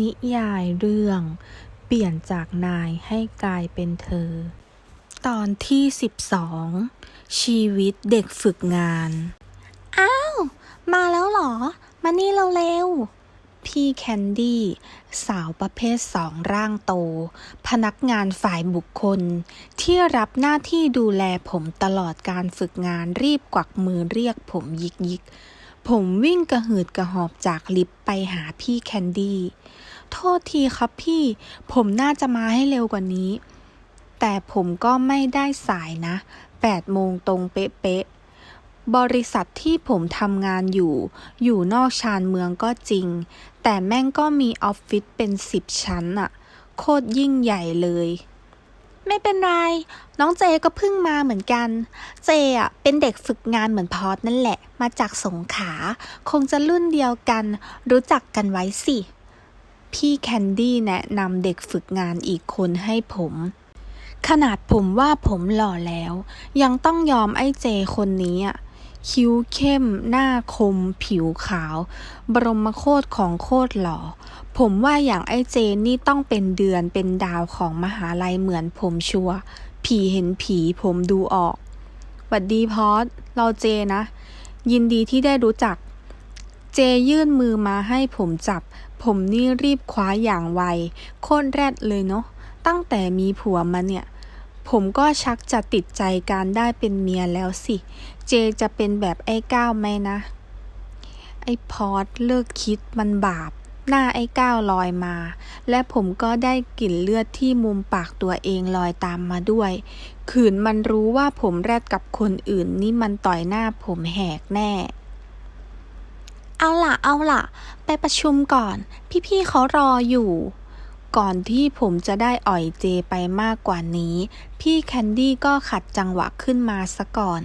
นิยายเรื่อง เปลี่ยนจากนายให้กลายเป็นเธอ ตอนที่ 12 ชีวิตเด็กฝึกงาน อ้าว มาแล้วเหรอ มานี่เราเร็วๆพี่แคนดี้สาวประเภทสองร่างโต พนักงานฝ่ายบุคคล ที่รับหน้าที่ดูแลผมตลอดการฝึกงานรีบกวักมือเรียกผมยิกยิกๆ ผมวิ่งกระหืดกระหอบจากลิฟต์ไปหาพี่แคนดี้ โทษทีครับพี่ ผมน่าจะมาให้เร็วกว่านี้ แต่ผมก็ไม่ได้สายนะ8โมงตรงเป๊ะๆ บริษัทที่ผมทำงานอยู่ อยู่นอกชานเมืองก็จริง แต่แม่งก็มีออฟฟิศเป็น10ชั้นอะโคตรยิ่งใหญ่เลย ไม่เป็นไร น้องเจก็เพิ่งมาเหมือนกัน เจอะเป็นเด็กฝึกงานเหมือนพอดนั่นแหละ มาจากสงขลาคงจะรุ่นเดียวกัน รู้จักกันไว้สิ พี่แคนดี้แนะนำเด็กฝึกงานอีกคนให้ผม ขนาดผมว่าผมหล่อแล้ว ยังต้องยอมไอ้เจคนนี้อะ คิ้วเข้ม หน้าคม ผิวขาว บรมโคตรของโคตรหล่อ ผมว่าอย่างไอ้เจนนี่ต้องเป็นเดือนเป็นดาวของมหาลัยเหมือนผมชัว ผีเห็นผีผมดูออกหวัดดีพอดเราเจนะ ยินดีที่ได้รู้จัก เจยื่นมือมาให้ผมจับ ผมนี่รีบคว้าอย่างไว โคตรแรดเลยเนาะ ตั้งแต่มีผัวมาเนี่ยผมก็ชักจะติดใจการได้เป็นเมียแล้วสิ เจจะเป็นแบบไอ้ก้าวไหมนะ ไอ้พอดเลิกคิดมันบาป หน้าไอ้ก้าวลอยมา และผมก็ได้กลิ่นเลือดที่มุมปากตัวเองลอยตามมาด้วย ขืนมันรู้ว่าผมแรดกับคนอื่นนี่มันต่อยหน้าผมแหกแน่เอาล่ะ เอาล่ะ ไปประชุมก่อน พี่ๆเขารออยู่ ก่อนที่ผมจะได้อ่อยเจไปมากกว่านี้ พี่แคนดี้ก็ขัดจังหวะขึ้นมาซะก่อน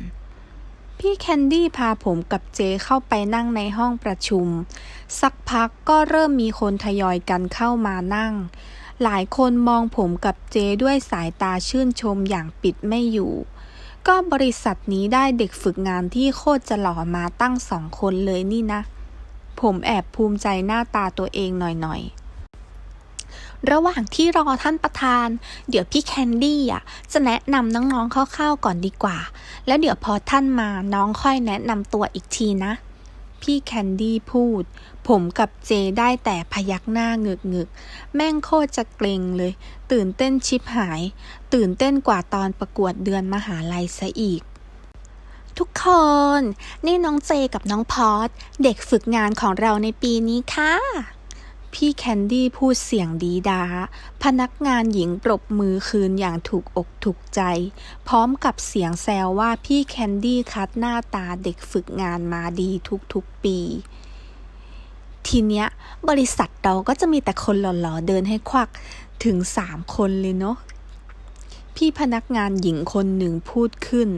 พี่แคนดี้พาผมกับเจเข้าไปนั่งในห้องประชุม สักพักก็เริ่มมีคนทยอยกันเข้ามานั่ง หลายคนมองผมกับเจด้วยสายตาชื่นชมอย่างปิดไม่อยู่ ก็บริษัทนี้ได้เด็กฝึกงานที่โคตรจะหล่อมาตั้งสองคนเลยนี่นะ ผมแอบภูมิใจหน้าตาตัวเองหน่อยๆ ระหว่างที่รอท่านประธาน เดี๋ยวพี่แคนดี้อะจะแนะนำน้องๆคร่าวๆก่อนดีกว่า แล้วเดี๋ยวพอท่านมาน้องค่อยแนะนำตัวอีกทีนะ พี่แคนดี้พูด ผมกับเจได้แต่พยักหน้าเงึกเงึกๆแม่งโคตรจะเกรงเลย ตื่นเต้นชิบหาย ตื่นเต้นกว่าตอนประกวดเดือนมหาลัยซะอีกทุกคน นี่น้องเจกับน้องพอดเด็กฝึกงานของเราในปีนี้ค่ะ พี่แคนดี้พูดเสียงดีดา พนักงานหญิงปรบมือคืนอย่างถูกอกถูกใจ พร้อมกับเสียงแซวว่าพี่แคนดี้คัดหน้าตาเด็กฝึกงานมาดีทุกๆปี ทีเนี้ย บริษัทเราก็จะมีแต่คนหล่อๆเดินให้ควักถึงสามคนเลยเนาะ พี่พนักงานหญิงคนหนึ่งพูดขึ้น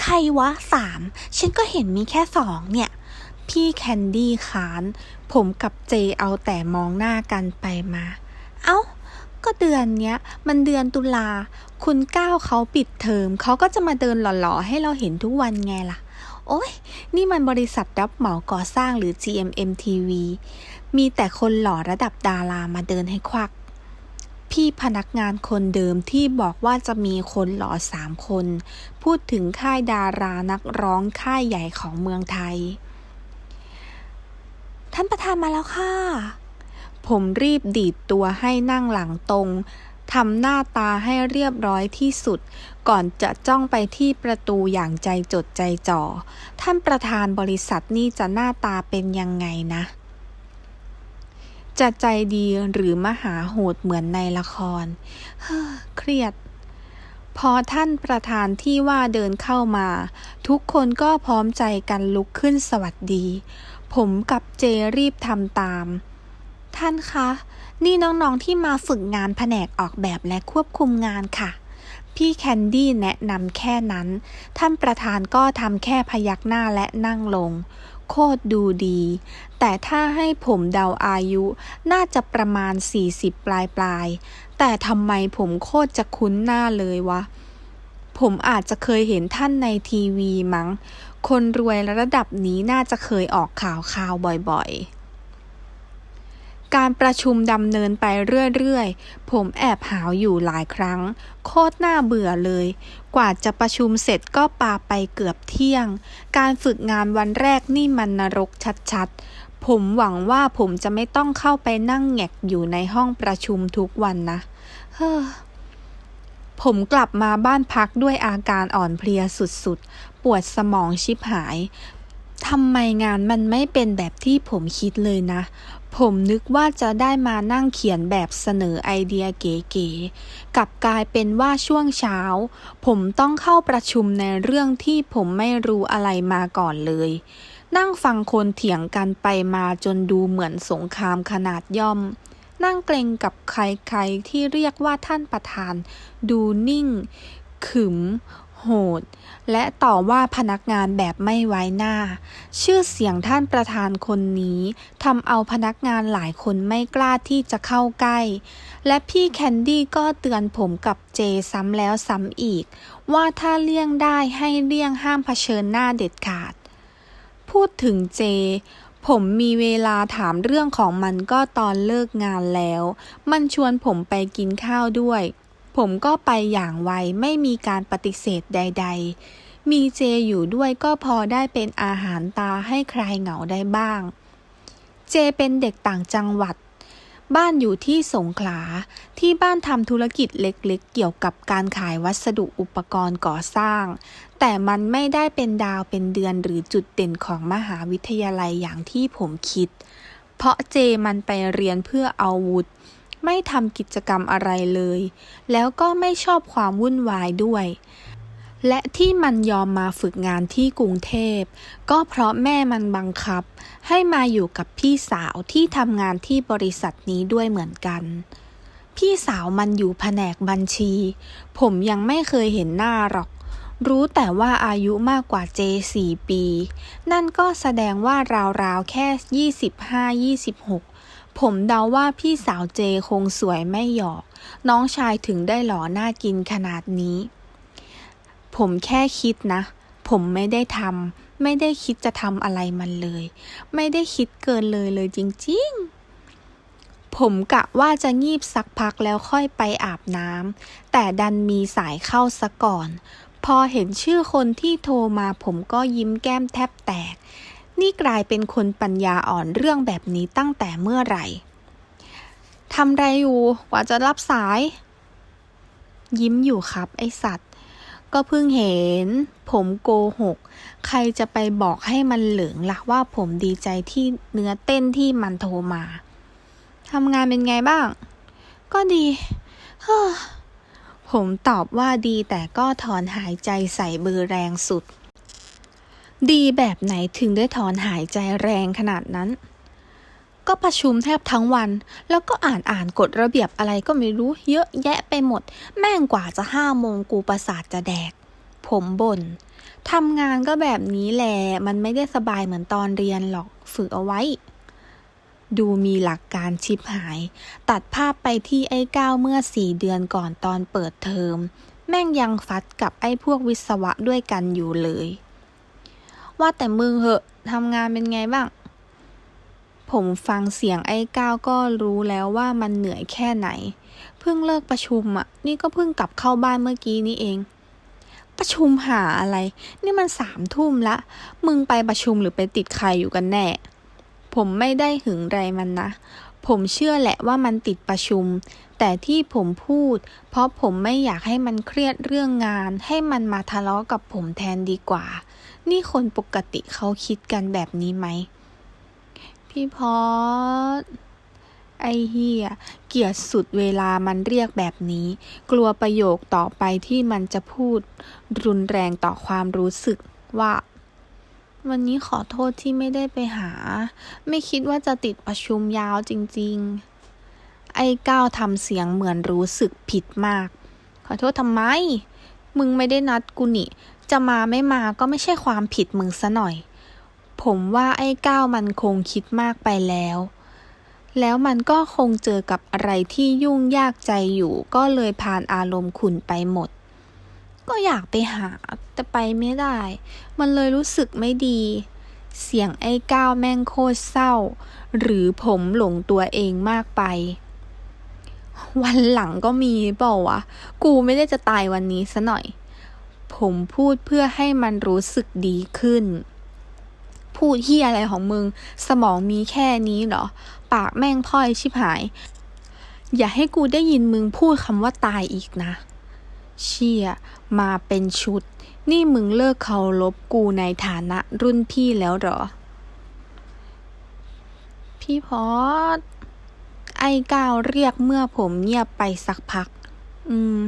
ใครวะสาม ฉันก็เห็นมีแค่สองเนี่ย พี่แคนดี้ค้าน ผมกับเจเอาแต่มองหน้ากันไปมา เอ้า ก็เดือนเนี้ย มันเดือนตุลา คุณก้าวเขาปิดเทอม เขาก็จะมาเดินหล่อๆ ให้เราเห็นทุกวันไงล่ะ โอ้ย นี่มันบริษัทรับเหมาก่อสร้างหรือ GMMTV มีแต่คนหล่อระดับดารามาเดินให้ควัก พี่พนักงานคนเดิมที่บอกว่าจะมีคนหล่อสามคน พูดถึงค่ายดารานักร้องค่ายใหญ่ของเมืองไทย ท่านประธานมาแล้วค่ะ ผมรีบดีดตัวให้นั่งหลังตรงทำหน้าตาให้เรียบร้อยที่สุด ก่อนจะจ้องไปที่ประตูอย่างใจจดใจจ่อ ท่านประธานบริษัทนี่จะหน้าตาเป็นยังไงนะ จะใจดีหรือมหาโหดเหมือนในละคร เฮ้อเครียด พอท่านประธานที่ว่าเดินเข้ามา ทุกคนก็พร้อมใจกันลุกขึ้นสวัสดี ผมกับเจรีบทำตาม ท่านคะ นี่น้องๆที่มาฝึกงานแผนกออกแบบและควบคุมงานค่ะ พี่แคนดี้แนะนำแค่นั้น ท่านประธานก็ทำแค่พยักหน้าและนั่งลง โคตรดูดี แต่ถ้าให้ผมเดาอายุน่าจะประมาณ 40 ปลายปลายๆแต่ทำไมผมโคตรจะคุ้นหน้าเลยวะ ผมอาจจะเคยเห็นท่านในทีวีมั้ง คนรวยระดับนี้น่าจะเคยออกข่าวข่าวบ่อยๆ การประชุมดำเนินไปเรื่อยๆ ผมแอบหาวอยู่หลายครั้ง โคตรน่าเบื่อเลย กว่าจะประชุมเสร็จก็ปาไปเกือบเที่ยง การฝึกงานวันแรกนี่มันนรกชัดๆ ผมหวังว่าผมจะไม่ต้องเข้าไปนั่งแงกอยู่ในห้องประชุมทุกวันนะ เฮ้อผมกลับมาบ้านพักด้วยอาการอ่อนเพลียสุดๆ ปวดสมองชิบหายทำไมงานมันไม่เป็นแบบที่ผมคิดเลยนะ ผมนึกว่าจะได้มานั่งเขียนแบบเสนอไอเดียเก๋ๆกลับกลายเป็นว่าช่วงเช้า ผมต้องเข้าประชุมในเรื่องที่ผมไม่รู้อะไรมาก่อนเลย นั่งฟังคนเถียงกันไปมาจนดูเหมือนสงครามขนาดย่อม นั่งเกรงกับใครๆที่เรียกว่าท่านประธาน ดูนิ่ง ขึม โหด และต่อว่าพนักงานแบบไม่ไว้หน้า ชื่อเสียงท่านประธานคนนี้ทำเอาพนักงานหลายคนไม่กล้าที่จะเข้าใกล้ และพี่แคนดี้ก็เตือนผมกับเจซ้ำแล้วซ้ำอีก ว่าถ้าเลี่ยงได้ให้เลี่ยงห้ามเผชิญหน้าเด็ดขาด พูดถึงเจผมมีเวลาถามเรื่องของมันก็ตอนเลิกงานแล้ว มันชวนผมไปกินข้าวด้วย ผมก็ไปอย่างไวไม่มีการปฏิเสธใด ๆ มีเจอยู่ด้วยก็พอได้เป็นอาหารตาให้ใครเหงาได้บ้าง เจเป็นเด็กต่างจังหวัด บ้านอยู่ที่สงขลา ที่บ้านทำธุรกิจเล็กๆ เกี่ยวกับการขายวัสดุอุปกรณ์ก่อสร้าง แต่มันไม่ได้เป็นดาวเป็นเดือนหรือจุดเด่นของมหาวิทยาลัยอย่างที่ผมคิด เพราะเจมันไปเรียนเพื่อเอาวุธ ไม่ทำกิจกรรมอะไรเลย แล้วก็ไม่ชอบความวุ่นวายด้วย และที่มันยอมมาฝึกงานที่กรุงเทพ ก็เพราะแม่มันบังคับ ให้มาอยู่กับพี่สาวที่ทำงานที่บริษัทนี้ด้วยเหมือนกันพี่สาวมันอยู่แผนกบัญชี ผมยังไม่เคยเห็นหน้าหรอก รู้แต่ว่าอายุมากกว่าเจสี่ปี นั่นก็แสดงว่าราวๆแค่ 25-26 ผมเดาว่าพี่สาวเจคงสวยไม่หยอก น้องชายถึงได้หล่อหน่ากินขนาดนี้ ผมแค่คิดนะ ผมไม่ได้ทำไม่ได้คิดจะทำอะไรมันเลย ไม่ได้คิดเกินเลยเลยจริง ๆผมกะว่าจะงีบสักพักแล้วค่อยไปอาบน้ำแต่ดันมีสายเข้าซะก่อน พอเห็นชื่อคนที่โทรมาผมก็ยิ้มแก้มแทบแตก นี่กลายเป็นคนปัญญาอ่อนเรื่องแบบนี้ตั้งแต่เมื่อไหร่ทำไรอยู่กว่าจะรับสาย ยิ้มอยู่ครับไอสัตว์ ก็เพิ่งเห็น ผมโกหก ใครจะไปบอกให้มันเหลืองล่ะว่าผมดีใจที่เนื้อเต้นที่มันโทรมาทำงานเป็นไงบ้าง ก็ดีผมตอบว่าดีแต่ก็ถอนหายใจใส่เบอร์แรงสุด ดีแบบไหนถึงได้ถอนหายใจแรงขนาดนั้น ก็ประชุมแทบทั้งวัน แล้วก็อ่านอ่านกฎระเบียบอะไรก็ไม่รู้เยอะแยะไปหมด แม่งกว่าจะห้าโมงกูประสาทจะแดก ผมบน่นทำงานก็แบบนี้แหละ มันไม่ได้สบายเหมือนตอนเรียนหรอก ฝึกเอาไว้ ดูมีหลักการชิบหาย ตัดภาพไปที่ไอ้ก้าวเมื่อสี่เดือนก่อนตอนเปิดเทอม แม่งยังฟัดกับไอ้พวกวิศวะด้วยกันอยู่เลย ว่าแต่มึงเหอะทำงานเป็นไงบ้าง ผมฟังเสียงไอ้ก้าวก็รู้แล้วว่ามันเหนื่อยแค่ไหน เพิ่งเลิกประชุมอะ นี่ก็เพิ่งกลับเข้าบ้านเมื่อกี้นี้เอง ประชุมหาอะไร นี่มันสามทุ่มละ มึงไปประชุมหรือไปติดใครอยู่กันแน่ ผมไม่ได้หึงไรมันนะ ผมเชื่อแหละว่ามันติดประชุม แต่ที่ผมพูด เพราะผมไม่อยากให้มันเครียดเรื่องงาน ให้มันมาทะเลาะกับผมแทนดีกว่า นี่คนปกติเขาคิดกันแบบนี้ไหม พี่พอดไอเฮียเกียดสุดเวลามันเรียกแบบนี้ กลัวประโยคต่อไปที่มันจะพูด รุนแรงต่อความรู้สึกว่า วันนี้ขอโทษที่ไม่ได้ไปหา ไม่คิดว่าจะติดประชุมยาวจริง ๆ ไอ้ก้าวทำเสียงเหมือนรู้สึกผิดมาก ขอโทษทำไม มึงไม่ได้นัดกูนี่ จะมาไม่มาก็ไม่ใช่ความผิดมึงซะหน่อย ผมว่าไอ้ก้าวมันคงคิดมากไปแล้ว แล้วมันก็คงเจอกับอะไรที่ยุ่งยากใจอยู่ก็เลยผ่านอารมณ์ขุนไปหมด ก็อยากไปหา แต่ไปไม่ได้ มันเลยรู้สึกไม่ดี เสียงไอ้ก้าวแม่งโคตรเศร้า หรือผมหลงตัวเองมากไปวันหลังก็มีเปล่าวะ กูไม่ได้จะตายวันนี้ซะหน่อย ผมพูดเพื่อให้มันรู้สึกดีขึ้น พูดเฮียอะไรของมึง สมองมีแค่นี้เหรอ ปากแม่งพ่อยชิบหาย อย่าให้กูได้ยินมึงพูดคำว่าตายอีกนะ เชี่ย มาเป็นชุด นี่มึงเลิกเคารพกูในฐานะรุ่นพี่แล้วเหรอ พี่พอดไอ้ก้าวเรียกเมื่อผมเงียบไปสักพัก อืม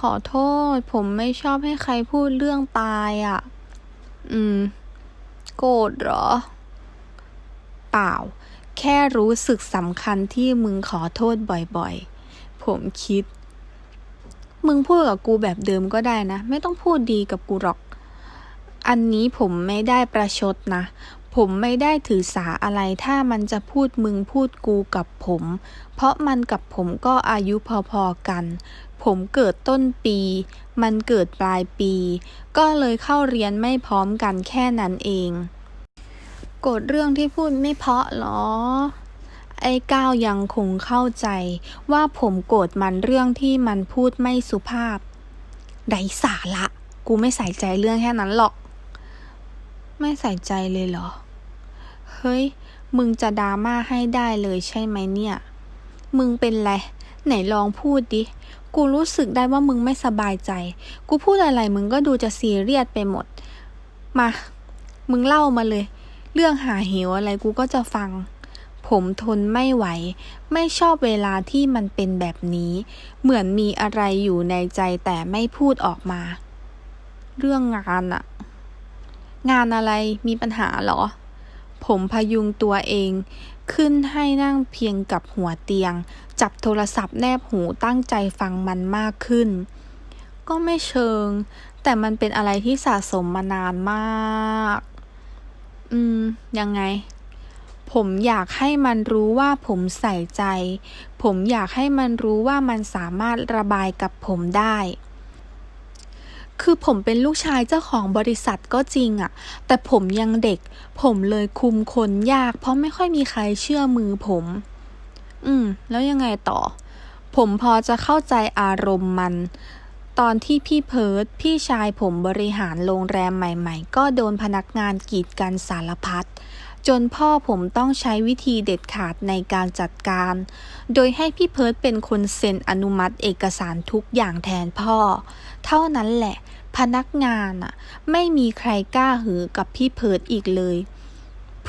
ขอโทษ ผมไม่ชอบให้ใครพูดเรื่องตายอะ่ะ อืม โกรธเหรอ เปล่า แค่รู้สึกสำคัญที่มึงขอโทษบ่อยๆ ผมคิด มึงพูดกับกูแบบเดิมก็ได้นะ ไม่ต้องพูดดีกับกูหรอก อันนี้ผมไม่ได้ประชดนะ ผมไม่ได้ถือสาอะไรถ้ามันจะพูดมึงพูดกูกับผม เพราะมันกับผมก็อายุพอๆกัน ผมเกิดต้นปี มันเกิดปลายปี ก็เลยเข้าเรียนไม่พร้อมกันแค่นั้นเองโกรธเรื่องที่พูดไม่เพาะหรอ ไอ้ก้าวยังคงเข้าใจ ว่าผมโกรธมันเรื่องที่มันพูดไม่สุภาพไร้สาระ กูไม่ใส่ใจเรื่องแค่นั้นหรอก ไม่ใส่ใจเลยเหรอ เฮ้ย มึงจะดราม่าให้ได้เลยใช่ไหมเนี่ย มึงเป็นไร ไหนลองพูดดิ กูรู้สึกได้ว่ามึงไม่สบายใจ กูพูดอะไรมึงก็ดูจะซีเรียสไปหมด มา มึงเล่ามาเลย เรื่องหาเหวอะไรกูก็จะฟัง ผมทนไม่ไหว ไม่ชอบเวลาที่มันเป็นแบบนี้ เหมือนมีอะไรอยู่ในใจแต่ไม่พูดออกมา เรื่องงานอะ งานอะไรมีปัญหาเหรอ ผมพยุงตัวเอง ขึ้นให้นั่งเพียงกับหัวเตียง จับโทรศัพท์แนบหูตั้งใจฟังมันมากขึ้น ก็ไม่เชิง แต่มันเป็นอะไรที่สะสมมานานมาก อืม ยังไงผมอยากให้มันรู้ว่าผมใส่ใจ ผมอยากให้มันรู้ว่ามันสามารถระบายกับผมได้ คือผมเป็นลูกชายเจ้าของบริษัทก็จริงอะแต่ผมยังเด็ก ผมเลยคุมคนยาก เพราะไม่ค่อยมีใครเชื่อมือผม อืม แล้วยังไงต่อ ผมพอจะเข้าใจอารมณ์มัน ตอนที่พี่เพิร์ดพี่ชายผมบริหารโรงแรมใหม่ ๆ ก็โดนพนักงานกีดกันสารพัด จนพ่อผมต้องใช้วิธีเด็ดขาดในการจัดการ โดยให้พี่เพิร์ดเป็นคนเซ็นอนุมัติเอกสารทุกอย่างแทนพ่อ เท่านั้นแหละ พนักงานอะไม่มีใครกล้าหือกับพี่เพิร์ดอีกเลย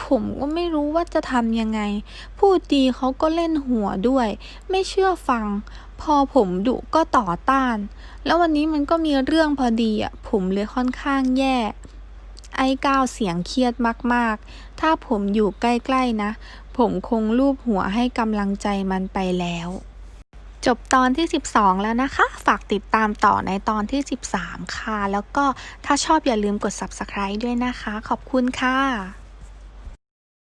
ผมก็ไม่รู้ว่าจะทำยังไง พูดดีเขาก็เล่นหัวด้วย ไม่เชื่อฟัง พอผมดุก็ต่อต้าน แล้ววันนี้มันก็มีเรื่องพอดีอะผมเลยค่อนข้างแย่ ไอ้ก้าวเสียงเครียดมากๆ ถ้าผมอยู่ใกล้ๆนะ ผมคงลูบหัวให้กำลังใจมันไปแล้ว จบตอนที่ 12 แล้วนะคะ ฝากติดตามต่อในตอนที่ 13 ค่ะ แล้วก็ถ้าชอบอย่าลืมกด subscribe ด้วยนะคะ ขอบคุณค่ะ